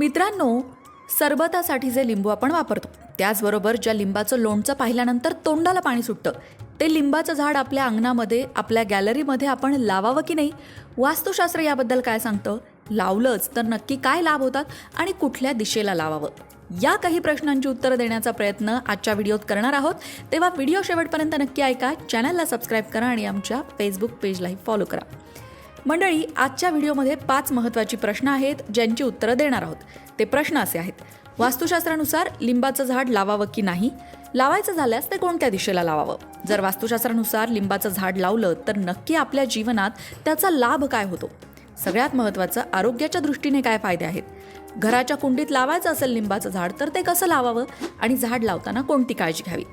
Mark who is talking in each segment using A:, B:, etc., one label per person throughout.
A: मित्रांनो सरबतासाठी जे लिंबू आपण वापरतो त्याचबरोबर ज्या लिंबाचं लोणचं पाहिल्यानंतर तोंडाला पाणी सुटतं ते लिंबाचं झाड आपल्या अंगणामध्ये आपल्या गॅलरीमध्ये आपण लावावं की नाही? वास्तुशास्त्र याबद्दल काय सांगतं? लावलंच तर नक्की काय लाभ होतात आणि कुठल्या दिशेला लावावं? या काही प्रश्नांची उत्तरं देण्याचा प्रयत्न आजच्या व्हिडिओत करणार आहोत. तेव्हा व्हिडिओ शेवटपर्यंत नक्की ऐका चॅनलला सबस्क्राईब करा आणि आमच्या फेसबुक पेजलाही फॉलो करा. मंडळी आजच्या व्हिडिओमध्ये पाच महत्त्वाची प्रश्न आहेत ज्यांची उत्तरं देणार आहोत. ते प्रश्न असे आहेत. वास्तुशास्त्रानुसार लिंबाचं झाड लावावं की नाही? लावायचं झाल्यास ते कोणत्या दिशेला लावावं? जर वास्तुशास्त्रानुसार लिंबाचं झाड लावलं तर नक्की आपल्या जीवनात त्याचा लाभ काय होतो? सगळ्यात महत्त्वाचं आरोग्याच्या दृष्टीने काय फायदे आहेत? घराच्या कुंडीत लावायचं असेल लिंबाचं झाड तर ते कसं लावावं? आणि झाड लावताना कोणती काळजी घ्यावी?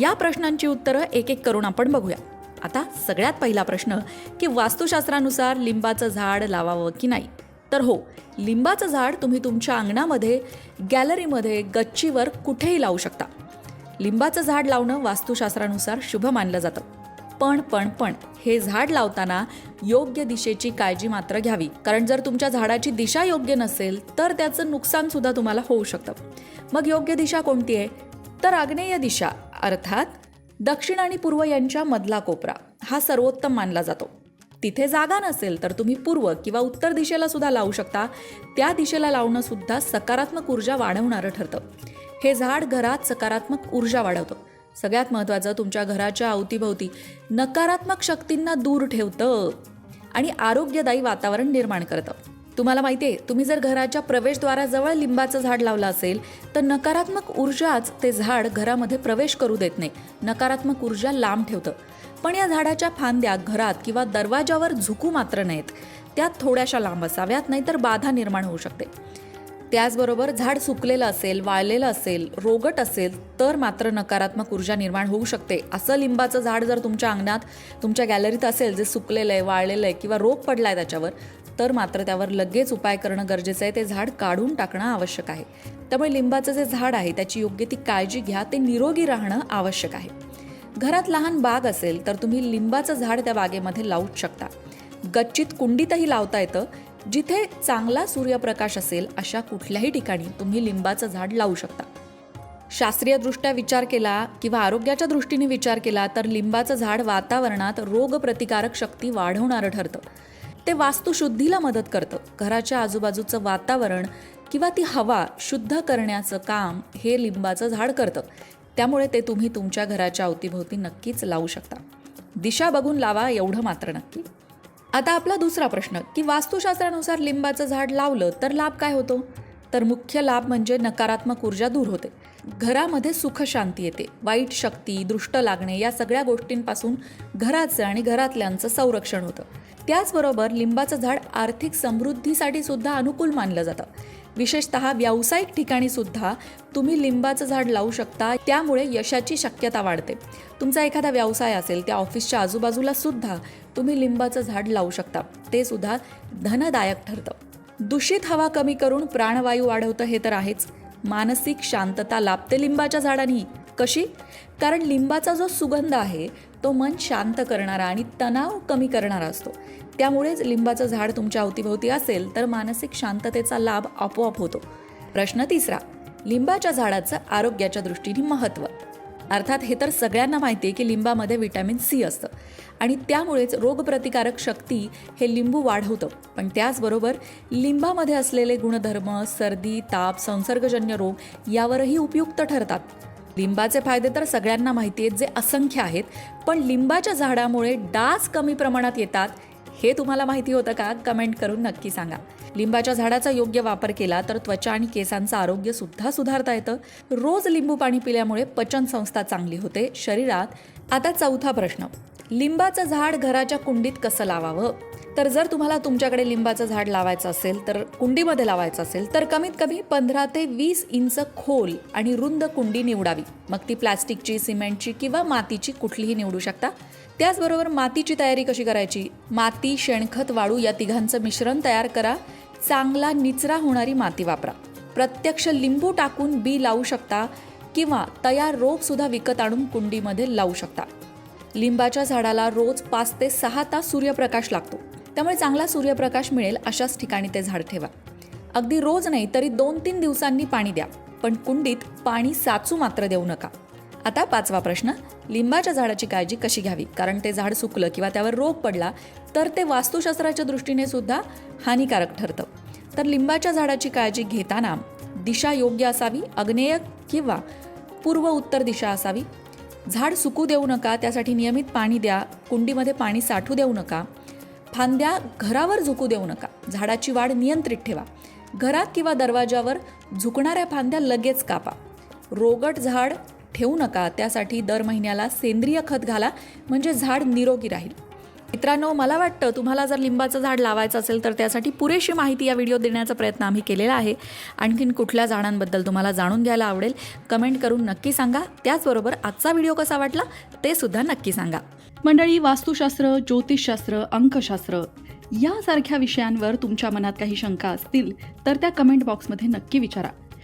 A: या प्रश्नांची उत्तरं एक एक करून आपण बघूया. आता सगळ्यात पहिला प्रश्न की वास्तुशास्त्रानुसार लिंबाचं झाड लावावं की नाही? तर हो लिंबाचं झाड तुम्ही तुमच्या अंगणामध्ये गॅलरीमध्ये गच्चीवर कुठेही लावू शकता. लिंबाचं झाड लावणं वास्तुशास्त्रानुसार शुभ मानलं जातं. पण पण पण हे झाड लावताना योग्य दिशेची काळजी मात्र घ्यावी. कारण जर तुमच्या झाडाची दिशा योग्य नसेल तर त्याचं नुकसान सुद्धा तुम्हाला होऊ शकतं. मग योग्य दिशा कोणती आहे? तर आग्नेय दिशा अर्थात दक्षिण आणि पूर्व यांच्या मधला कोपरा हा सर्वोत्तम मानला जातो. तिथे जागा नसेल तर तुम्ही पूर्व किंवा उत्तर दिशेला सुद्धा लावू शकता. त्या दिशेला लावणं सुद्धा सकारात्मक ऊर्जा वाढवणारं ठरतं. हे झाड घरात सकारात्मक ऊर्जा वाढवतं. सगळ्यात महत्त्वाचं तुमच्या घराच्या अवतीभोवती नकारात्मक शक्तींना दूर ठेवतं आणि आरोग्यदायी वातावरण निर्माण करतं. तुम्हाला माहिती आहे तुम्ही जर घराच्या प्रवेशद्वाराजवळ लिंबाचं झाड लावलं असेल तर नकारात्मक ऊर्जाच ते झाड घरामध्ये प्रवेश करू देत नाही. नकारात्मक ऊर्जा लांब ठेवतं. पण या झाडाच्या फांद्या घरात किंवा दरवाजावर झुकू मात्र नाहीत त्या थोड्याशा लांब असाव्यात नाहीतर बाधा निर्माण होऊ शकते. त्याचबरोबर झाड सुकलेलं असेल वाळलेलं असेल रोगट असेल तर मात्र नकारात्मक ऊर्जा निर्माण होऊ शकते. असं लिंबाचं झाड जर तुमच्या अंगणात तुमच्या गॅलरीत असेल जे सुकलेलं आहे वाळलेलं आहे किंवा रोग पडला आहे त्याच्यावर तर मात्र त्यावर लगेच उपाय करणं गरजेचं आहे. ते झाड काढून टाकणं आवश्यक आहे. त्यामुळे लिंबाचं जे झाड आहे त्याची योग्य ती काळजी घ्या ते निरोगी राहणं आवश्यक आहे. घरात लहान बाग असेल तर तुम्ही लिंबाचं झाड त्या बागेमध्ये लावूच शकता. गच्चीत कुंडीतही लावता येतं जिथे चांगला सूर्यप्रकाश असेल अशा कुठल्याही ठिकाणी तुम्ही लिंबाचं झाड लावू शकता. शास्त्रीयदृष्ट्या विचार केला किंवा आरोग्याच्या दृष्टीने विचार केला तर लिंबाचं झाड वातावरणात रोगप्रतिकारक शक्ती वाढवणारं ठरतं. ते वास्तुशुद्धीला मदत करतं. घराच्या आजूबाजूचं वातावरण किंवा ती हवा शुद्ध करण्याचं काम हे लिंबाचं झाड करतं. त्यामुळे ते तुम्ही तुमच्या घराच्या अवतीभोवती नक्कीच लावू शकता. दिशा बघून लावा एवढं मात्र नक्की. आता आपला दुसरा प्रश्न की वास्तुशास्त्रानुसार लिंबाचं झाड लावलं तर लाभ काय होतो? तर मुख्य लाभ म्हणजे नकारात्मक ऊर्जा दूर होते. घरामध्ये सुख शांती येते. वाईट शक्ती दृष्ट लागणे या सगळ्या गोष्टींपासून घराचं आणि घरातल्यांचं संरक्षण होतं. त्याचबरोबर लिंबाचं झाड आर्थिक समृद्धीसाठी सुद्धा अनुकूल मानलं जातं. विशेषतः व्यावसायिक ठिकाणी सुद्धा तुम्ही लिंबाचं झाड लावू शकता त्यामुळे यशाची शक्यता वाढते. तुमचा एखादा व्यवसाय असेल त्या ऑफिसच्या आजूबाजूला सुद्धा तुम्ही लिंबाचं झाड लावू शकता. ते सुद्धा धनदायक ठरतं. दूषित हवा कमी करून प्राणवायू वाढवतं हे तर आहेच. मानसिक शांतता लाभते लिंबाच्या झाडांनी. कशी? कारण लिंबाचा जो सुगंध आहे तो मन शांत करणारा आणि तणाव कमी करणारा असतो. त्यामुळेच लिंबाचं झाड तुमच्या अवतीभोवती असेल तर मानसिक शांततेचा लाभ आपोआप होतो. प्रश्न तिसरा. लिंबाच्या झाडाचं आरोग्याच्या दृष्टीने महत्त्व. अर्थात हे तर सगळ्यांना माहिती आहे की लिंबामध्ये विटॅमिन सी असतं. आणि त्यामुळेच रोगप्रतिकारक शक्ती हे लिंबू वाढवतं. पण त्याचबरोबर लिंबामध्ये असलेले गुणधर्म सर्दी ताप संसर्गजन्य रोग यावरही उपयुक्त ठरतात. लिंबाचे फायदे तर सगळ्यांना माहिती आहेत जे असंख्य आहेत पण लिंबाच्या झाडामुळे डास कमी प्रमाणात येतात हे तुम्हाला माहिती होतं का? कमेंट करून नक्की सांगा. लिंबाच्या झाडाचा योग्य वापर केला तर त्वचा आणि केसांचं आरोग्य सुद्धा सुधारता येतं. रोज लिंबू पाणी पिल्यामुळे पचन संस्था चांगली होते. शरीरात आता चौथा प्रश्न. लिंबाचं झाड घराच्या कुंडीत कसं लावावं? तर जर तुम्हाला तुमच्याकडे लिंबाचं झाड लावायचं असेल तर कुंडीमध्ये लावायचं असेल तर कमीत कमी पंधरा ते वीस इंच खोल आणि रुंद कुंडी निवडावी. मग ती प्लॅस्टिकची सिमेंटची किंवा मातीची कुठलीही निवडू शकता. त्याचबरोबर मातीची तयारी कशी करायची? माती शेणखत वाळू या तिघांचं मिश्रण तयार करा. चांगला निचरा होणारी माती वापरा. प्रत्यक्ष लिंबू टाकून बी लावू शकता किंवा तयार रोप सुद्धा विकत आणून कुंडीमध्ये लावू शकता. लिंबाच्या झाडाला रोज पाच ते सहा तास सूर्यप्रकाश लागतो. त्यामुळे चांगला सूर्यप्रकाश मिळेल अशाच ठिकाणी ते झाड ठेवा. अगदी रोज नाही तरी दोन तीन दिवसांनी पाणी द्या. पण कुंडीत पाणी साचू मात्र देऊ नका. आता पाचवा प्रश्न. लिंबाच्या झाडाची काळजी कशी घ्यावी? कारण ते झाड सुकलं किंवा त्यावर रोग पडला तर ते वास्तुशास्त्राच्या दृष्टीने सुद्धा हानिकारक ठरतं. तर लिंबाच्या झाडाची काळजी घेताना दिशा योग्य असावी अग्नेय किंवा पूर्व उत्तर दिशा असावी? झाड सुकू देऊ नका त्यासाठी नियमित पाणी द्या कुंडीमध्ये पाणी साठू देऊ नका. फांद्या घरावर झुकू देऊ नका झाडाची वाढ नियंत्रित ठेवा. घरात किंवा दरवाजावर झुकणाऱ्या फांद्या लगेच कापा. रोगट झाड ठेवू नका त्यासाठी दर महिन्याला सेंद्रिय खत घाला म्हणजे झाड निरोगी राहील. मित्रांनो मला वाटतं तुम्हाला जर लिंबाचं झाड लावायचं असेल तर त्यासाठी पुरेशी माहिती या व्हिडिओ देण्याचा प्रयत्न आम्ही केलेला आहे. आणखीन कुठल्या झाडांबद्दल तुम्हाला जाणून घ्यायला आवडेल कमेंट करून नक्की सांगा. त्याचबरोबर आजचा व्हिडिओ कसा वाटला ते सुद्धा नक्की सांगा.
B: मंडळी वास्तुशास्त्र ज्योतिषशास्त्र अंकशास्त्र यासारख्या विषयांवर तुमच्या मनात काही शंका असतील तर त्या कमेंट बॉक्समध्ये नक्की विचारा.